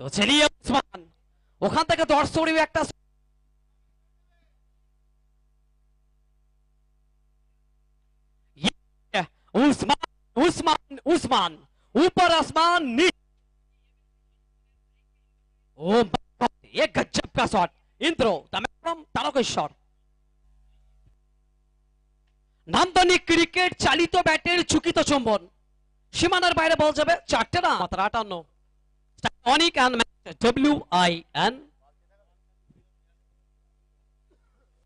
তো চলিয়ে উসমান ওখান থেকে দর্শকরি একটা ये उस्मान उस्मान उस्मान ऊपर आसमान नीचे ओ my God, ये गजब का शॉट इंद्रो तमेम তারকেশ্বর নান্দনিক ক্রিকেট চালিত ব্যাটের চুকিত চুম্বন সীমানার বাইরে বল যাবে চারটে না মাত্র আটান্ন Anik and W I N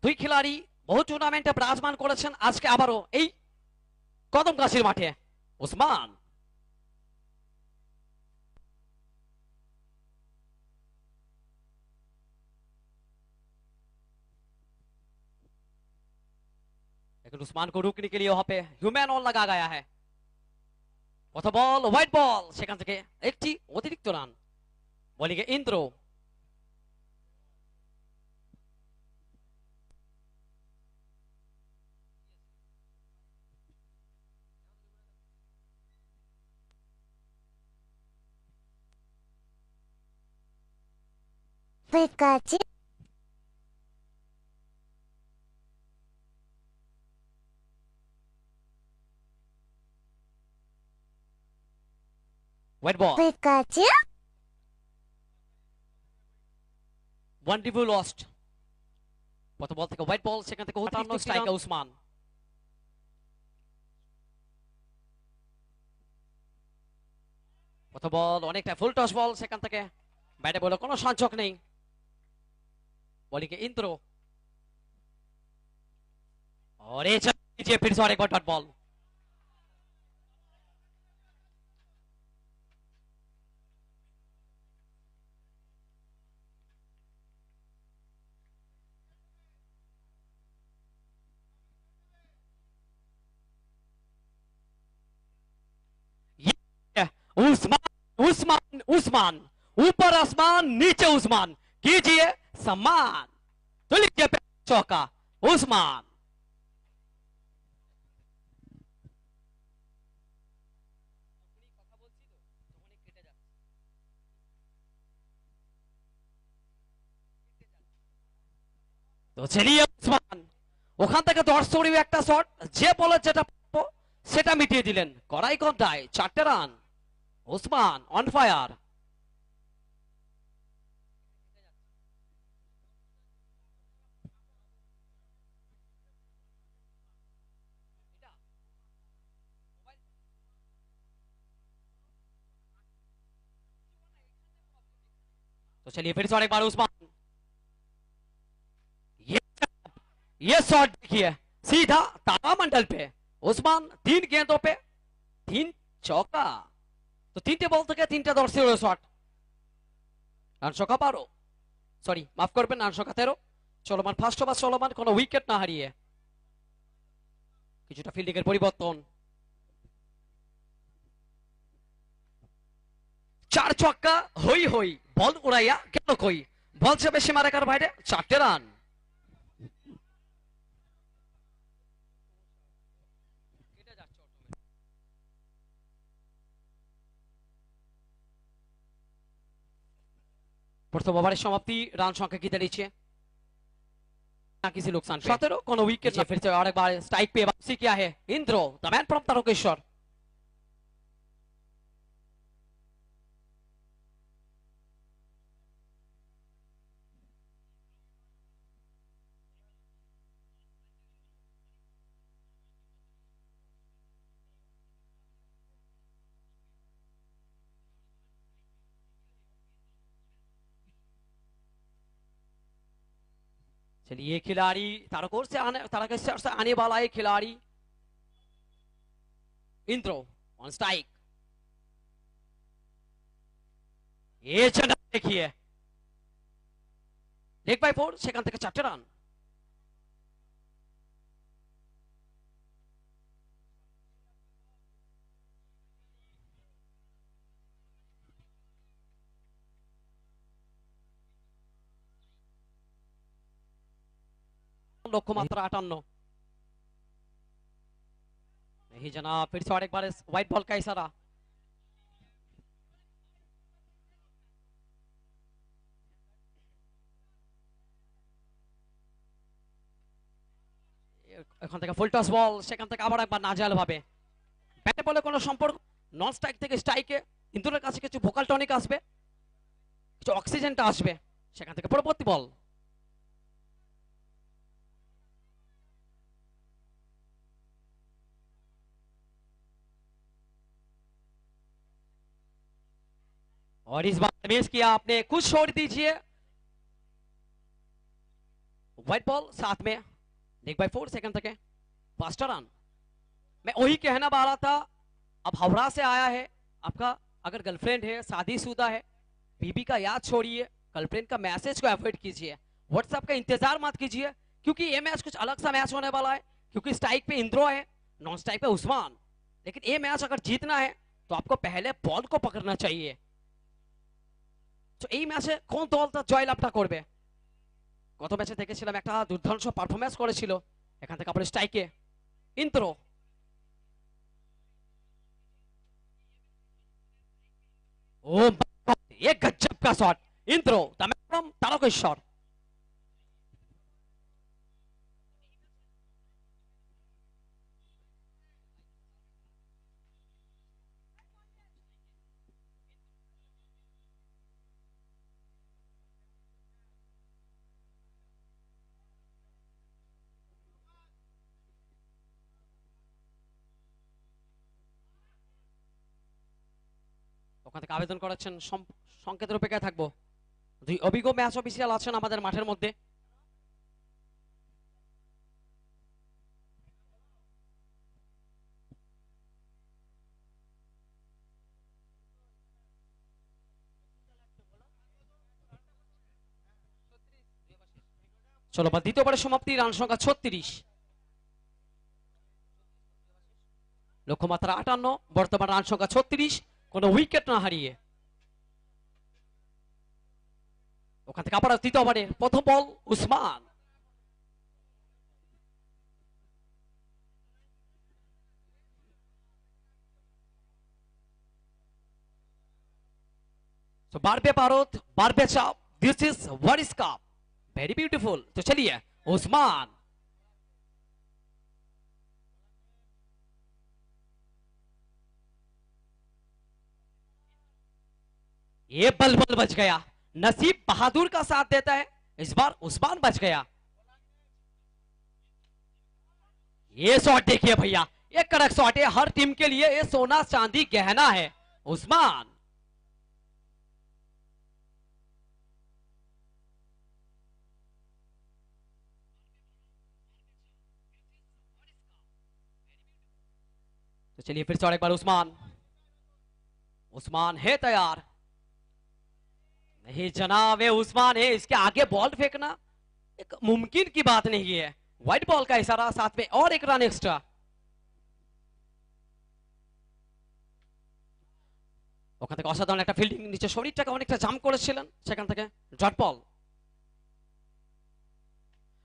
দুই খেলাড়ি বহু টুর্নামেন্টে বিরাজমান করেছেন আজকে আবারও এই কদম গাছের মাঠে ওসমান लेकिन उस्मान को रुकने के लिए वहां पे ह्यूमैन ऑल लगा गया है কত বল হোয়াইট বল সেখান থেকে একটি অতিরিক্ত রান ಮೊಲಿಗೆ ಇಂದ್ರು Pikachu. White ball. Pikachu. ওয়ান্ডিভু লস্ট প্রথম বল থেকে হোয়াইট বল সেখান থেকে উত্তান্ন স্ট্রাইক উসমান প্রথম বল অনেকটা ফুল টস বল সেখান থেকে ব্যাটে বলে কোনো সঞ্চক নেই। বলিকে ইন্দ্র অরে পিছিয়ে ফিরছে অনেক ডট বল उस्मान उस्मान उस्मान ऊपर आसमान नीचे उस्मान कीजिए सम्मान तो लीजिए पे- चौका उस्मान তো চলিয়ে উসমান ওখান থেকে দর্শকরি একটা শট যে বলার যেটা প্রাপ্য, সেটা মিটিয়ে দিলেন কড়াই ঘন্টায় চারটে রান ওসমান অন ফায়ার तो चलिए फिर से और एक बार उस्मान ये ये शॉट देखिए सीधा तारामंडल पे उस्मान तीन गेंदों पे तीन चौका তো তিনটে বল থেকে তিনটা দর্শি হলো শট রান সংখ্যা বারো। সরি মাফ করবেন রান সংখ্যা তেরো। চলমান ফার্স্ট ওভার চলমান, কোনো উইকেট না হারিয়ে। কিছুটা ফিল্ডিং এর পরিবর্তন। চার ছক্কা হই হই বল উড়াইয়া কেন কই? বল যাবে সীমারেখার বাইরে? চারটে রান প্রথম ওভারের সমাপ্তি রান সংখ্যা কি দাঁড়িয়েছে? কিছু লোকসান সতেরো কোন উইকেট না। ফিরছে আরেকবার স্ট্রাইক পেয়ে বাপসি কি আহে? Indra the man from Tarakeswar. चलिए खिलाड़ी, तारकोर से आने, तारकेश्वर से आने वाला है खिलाड़ी। इंद्रो ऑन स्ट्राइक ये चंदा देखिए। लेग बाय फोर सेकंड तक चार्टर रन লক্ষ্যমাত্রা আটান্ন। नहीं जना फिर से और एक এখান থেকে ফুল টস বল সেখান থেকে আবার একবার নাজেহাল ভাবে ব্যাটে বলে কোনো সম্পর্ক? নন স্ট্রাইক থেকে স্ট্রাইকে ইন্দুরের কাছে কিছু ভোকাল টনিক আসবে, কিছু অক্সিজেনটা আসবে, সেখান থেকে পরবর্তী বল और इस बार मिस किया आपने कुछ छोड़ दीजिए। व्हाइट बॉल साथ में। एक बाई फोर सेकंड तक है। फास्टर रन मैं वही कहना पा रहा था, अब हावड़ा से आया है। आपका अगर गर्लफ्रेंड है, शादीशुदा है बीबी का याद छोड़िए गर्लफ्रेंड का मैसेज को अवॉइड कीजिए। व्हाट्सएप का इंतज़ार मत कीजिए, क्योंकि ये मैच कुछ अलग सा मैच होने वाला है, क्योंकि स्ट्राइक पे इंद्रो है नॉन स्ट्राइक पे उस्मान। लेकिन ये मैच अगर जीतना है तो आपको पहले बॉल को पकड़ना चाहिए। তো এই ম্যাচে কোন দলটা জয়লাভটা করবে? গত ম্যাচে দেখেছিলাম একটা দুর্ধর্ষ পারফরমেন্স করেছিল, এখান থেকে আপনার স্ট্রাইকে ইন্ত্র ও এক গজব কা শট ইন্ত্রো তারকেশ্বর। ওখান থেকে আবেদন করাচ্ছেন সংকেতের অপেক্ষায় থাকব। দুই অভিজ্ঞ ম্যাচ অফিসিয়াল আছেন আমাদের মাঠের মধ্যে। চলো বা দ্বিতীয়বারের সমাপ্তি, রান সংখ্যা ছত্রিশ। লক্ষ্যমাত্রা আটান্ন, বর্তমান রান সংখ্যা ছত্রিশ। কোনো উইকেট না হারিয়ে ওখান থেকে আবার তৃতীয় ওভারে প্রথম বল উসমান तो बारबे पारोत बारबे चाप this is World Cup very beautiful तो चलिए उस्मान ये बल बल बच गया। नसीब बहादुर का साथ देता है। इस बार उस्मान बच गया। ये शॉट देखिए भैया, ये कड़क शॉट है। हर टीम के लिए ये सोना चांदी गहना है। उस्मान। तो चलिए फिर से और एक बार उस्मान। उस्मान है तैयार। नहीं जनाब ये उस्मान है इसके आगे बॉल फेंकना एक मुमकिन की बात नहीं है व्हाइट बॉल का इशारा साथ में और एक रन एक्स्ट्रा ওখান থেকে অসাধারণ একটা ফিল্ডিং নিচে শরীরটাকে অনেকটা জাম করেছিলেন সেখান থেকে ডট বল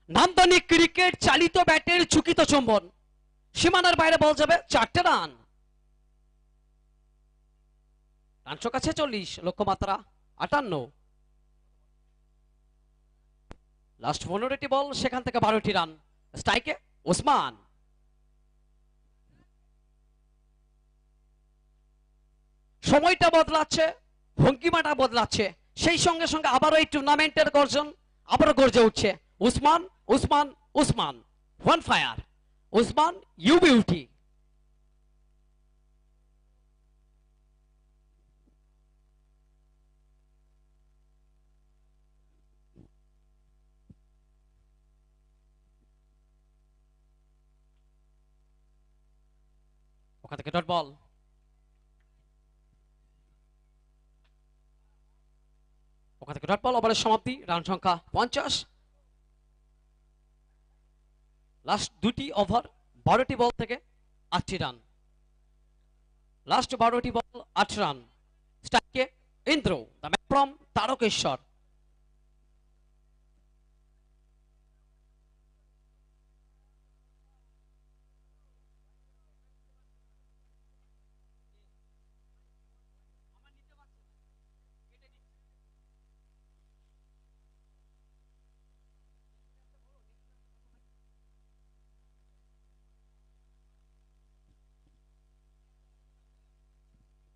নান্দনিক ক্রিকেট চালিত ব্যাটের চুকিত চুম্বন সীমানার বাইরে বল যাবে চারটে রান রান সংখ্যা ছেচল্লিশ লক্ষ্যমাত্রা আটান্ন লাস্ট পনেরোটি বল সেখান থেকে বারোটি রান স্ট্রাইকে ওসমান। সময়টা বদলাচ্ছে, ভঙ্গিমাটা বদলাচ্ছে। সেই সঙ্গে সঙ্গে আবারও এই টুর্নামেন্টের গর্জন, আবারও গর্জে উঠছে। Usman Usman Usman one fire Usman you beauty ওখান থেকে ডট বল ওখান থেকে ডট বল ওভারের সমাপ্তি, রান সংখ্যা পঞ্চাশ। লাস্ট দুটি ওভার বারোটি বল থেকে আটটি রান লাস্ট বারোটি বল আট রান স্ট্রাইকে Indra the man from Tarakeswar.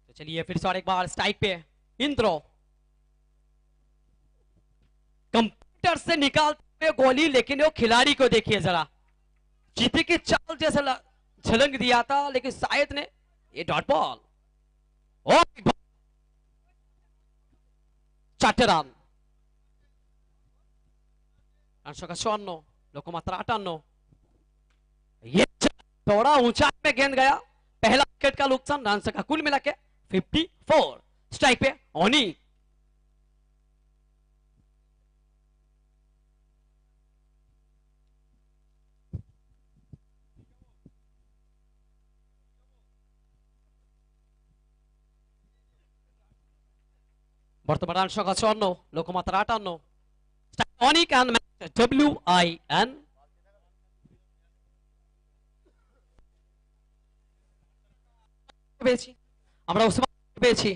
तो चलिए फिर से और एक बार स्ट्राइक पे इंद्रो कंप्यूटर से निकालते हुए गोली लेकिन वो खिलाड़ी को देखिए जरा चीते की चाल जैसा ल- झलक दिया था लेकिन शायद ने ये डॉट बॉल ओ চারটে রান রান সংখ্যা চুয়ান্ন লক্ষ্যমাত্রা আটান্ন ये थोड़ा ऊंचाई में गेंद गया पहला विकेट का नुकसान रन संख्या कुल मिला के 54 स्ट्राइक पे ओनी বর্তমান রান সংখ্যা চুয়ান্ন লক্ষ্যমাত্রা আটান্ন Anik and W I N পেয়েছি আমরা ওসমান পেয়েছি।